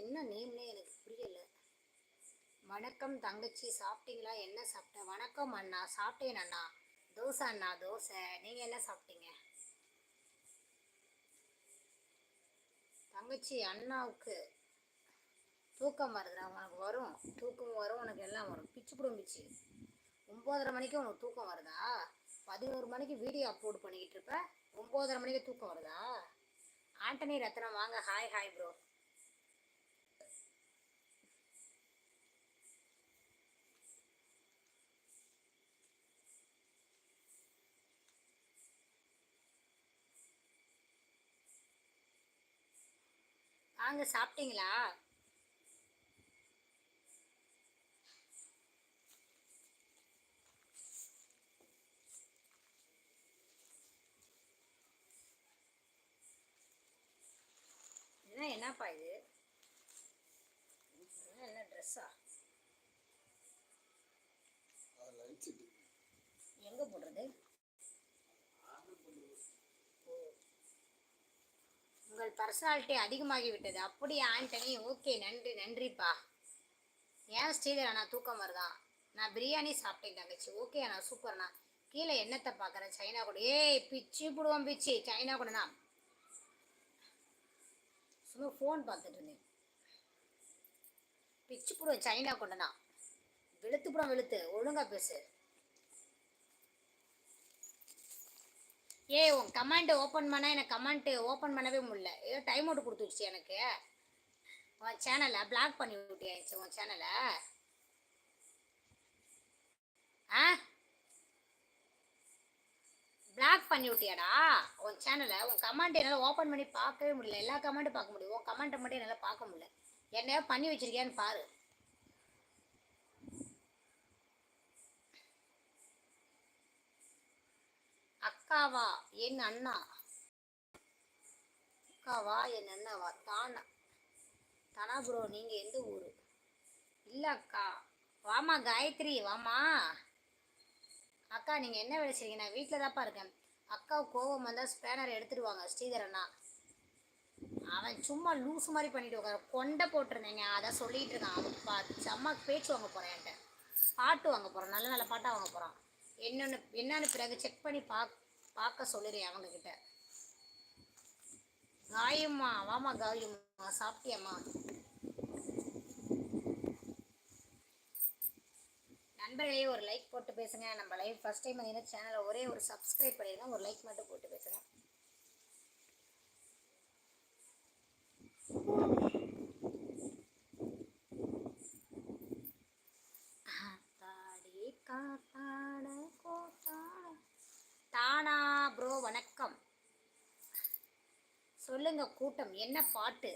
என்ன நேம்னே எனக்கு புரியல. வணக்கம் தங்கச்சி சாப்பிட்டீங்களா? என்ன சாப்பிட்ட? வணக்கம் அண்ணா சாப்பிட்டேன் அண்ணா. தோசை அண்ணா தோசை. நீங்கள் என்ன சாப்பிட்டீங்க? தங்கச்சி அண்ணாவுக்கு தூக்கம் வருதுடா உனக்கு வரும். தூக்கம் வரும் உனக்கு எல்லாம் வரும். பிச்சு பிடும் பிச்சு. ஒம்போதரை மணிக்கு உனக்கு தூக்கம் வருதா? பதினோரு மணிக்கு வீடியோ அப்லோட் பண்ணிக்கிட்டு இருப்ப. ஒம்போதரை மணிக்கு தூக்கம் வருதா? ஆண்டனி ரத்னம் வாங்க. ஹாய் ஹாய் ப்ரோ வாங்க சாப்பிட்டீங்களா? என்ன என்னப்பா இது? என்ன ட்ரெஸ்ஸா எங்கே போடுறது? உங்கள் பர்சனாலிட்டி அதிகமாகி விட்டது அப்படியே ஆண்டனி ஓகே நன்றி நன்றிப்பா. ஏன் ஸ்ரீதர் அண்ணா தூக்கம் வருதான் நான் பிரியாணி சாப்பிட்டேன் தங்கச்சி. ஓகே அண்ணா சூப்பர்ண்ணா கீழே என்னத்தை பார்க்குறேன்? சைனா கூட. ஏய் பிச்சு போடுவோம் பிச்சு. சைனா கூடண்ணா சும்மா ஃபோன் பார்த்துட்டு இருந்தேன். பிச்சு போடுவோம் சைனா கொண்டனா வெளுத்து புறம் வெளுத்து. ஒழுங்கா பேசு. ஏய் உன் கமெண்ட் ஓப்பன் பண்ணால் எனக்கு கமெண்ட் ஓப்பன் பண்ணவே முடியல. ஏதோ டைம் அவுட் கொடுத்துருச்சு எனக்கு. உன் சேனலை பிளாக் பண்ணி விட்டியாச்சு உன் சேனலை ஆ? பிளாக் பண்ணி விட்டியாடா? உன் சேனலை உன் கமெண்ட் என்னால் ஓப்பன் பண்ணி பார்க்கவே முடியல. எல்லா கமெண்ட்டும் பார்க்க முடியும். உன் கமெண்ட்டை மட்டும் என்னால் பார்க்க முடியல. என்னையோ பண்ணி வச்சிருக்கியான்னு பாரு. அக்காவா? என் அண்ணா. அக்காவா? என் அண்ணாவா? தானா. தானா ப்ரோ நீங்கள் எந்த ஊர்? இல்லை அக்கா. வாமா காயத்ரி வாமா அக்கா நீங்கள் என்ன வேலை செய்றீங்க? நான் வீட்டில் தான்ப்பா இருக்கேன். அக்கா கோவம் வந்தால் ஸ்பேனர் எடுத்துட்டு வாங்க அவன் சும்மா லூஸ் மாதிரி பண்ணிட்டு உட்கார கொண்டை போட்டிருந்தேங்க. அதை சொல்லிட்டு இருக்கான். அவன் பா செம்ம பேச்சு வாங்க போகிறேன் என்கிட்ட. பாட்டு வாங்க போகிறான் நல்ல நல்ல பாட்டாக வாங்க போகிறான் என்னென்னு என்னன்னு பிறகு செக் பண்ணி பார்க்க பார்க்க சொல்லிடுறேன் அவங்க கிட்ட காயம்மா வாமா காயம்மா சாப்பிட்டியம்மா? நண்பர்களே ஒரு லைக் போட்டு பேசுங்க. நம்ம லைவ் ஃபர்ஸ்ட் டைம் வந்தீங்கன்னா சேனலை ஒரே ஒரு சப்ஸ்கிரைப் பண்ணிடுங்க ஒரு லைக் மட்டும் போட்டு பேசுங்க ஆத்தாடி காத்தாட கோத்தாட தானா ப்ரோ வணக்கம். சொல்லுங்க கூட்டம். என்ன பாட்டு?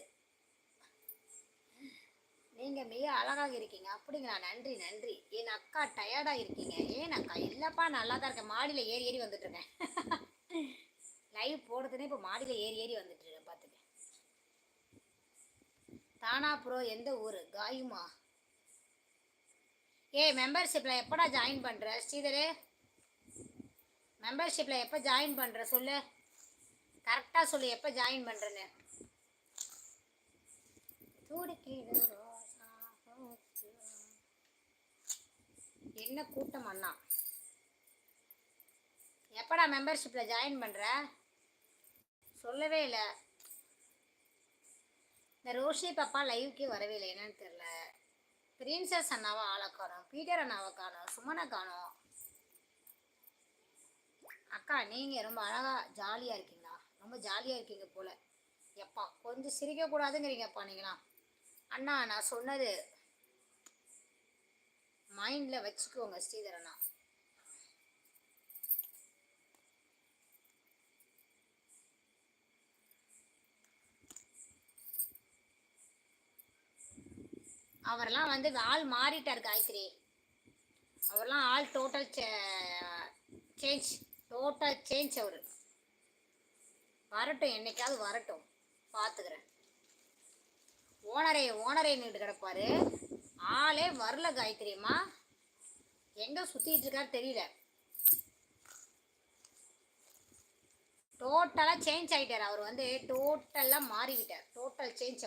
நீங்க மிக அழகாக இருக்கீங்க. அப்படிங்களா? நன்றி நன்றி. என் அக்கா டயர்டா இருக்கீங்க. ஏன் அக்கா? இல்லப்பா நல்லா தான் இருக்கேன். மாடியில ஏறி ஏறி வந்துட்டு இருக்கேன் லைவ் போடுறதுனே இப்போ மாடியில ஏறி ஏறி வந்துட்டு இருக்கேன் பார்த்துக்க தானா ப்ரோ எந்த ஊர்? காயுமா? ஏய் மெம்பர்ஷிப்பில் எப்படா ஜாயின் பண்ணுற ஸ்ரீதரே? மெம்பர்ஷிப்பில் எப்போ ஜாயின் பண்ணுற சொல்லு? கரெக்டாக சொல்லு எப்போ ஜாயின் பண்ணுறேன்னு துடிக்குது என்ன கூட்டம் அண்ணா? எப்படா மெம்பர்ஷிப்பில் ஜாயின் பண்ணுற சொல்லவே இல்லை. இந்த ரோஷி பாப்பா லைவுக்கே வரவே இல்லை என்னன்னு தெரில பிரின்சஸ் அண்ணாவை ஆளை காணும் பீட்டர் அண்ணாவை காணும் சுமனை காணும். அக்கா நீங்கள் ரொம்ப அழகாக ஜாலியாக இருக்கீங்களா ரொம்ப ஜாலியாக இருக்கீங்க போல். எப்பா கொஞ்சம் சிரிக்கக்கூடாதுங்கிறீங்கப்பா நீங்களாம். அண்ணா நான் சொன்னது மைண்டில் வச்சுக்கோங்க ஸ்ரீதரண்ணா அவரெல்லாம் வந்து ஆள் மாறிட்டார் காயத்ரி. அவரெல்லாம் ஆள் டோட்டல் சேஞ்ச் டோட்டல் சேஞ்ச் அவர் வரட்டும் என்னைக்காவது வரட்டும். பார்த்துக்கிறேன் ஓனரே ஓனரே நின்று கிடப்பாரு. ஆளே வரல காயத்ரிம்மா எங்கே சுற்றிட்டு இருக்காரு தெரியல. டோட்டலாக சேஞ்ச் ஆகிட்டார் அவர் வந்து டோட்டலாக மாறிவிட்டார் டோட்டல் சேஞ்ச்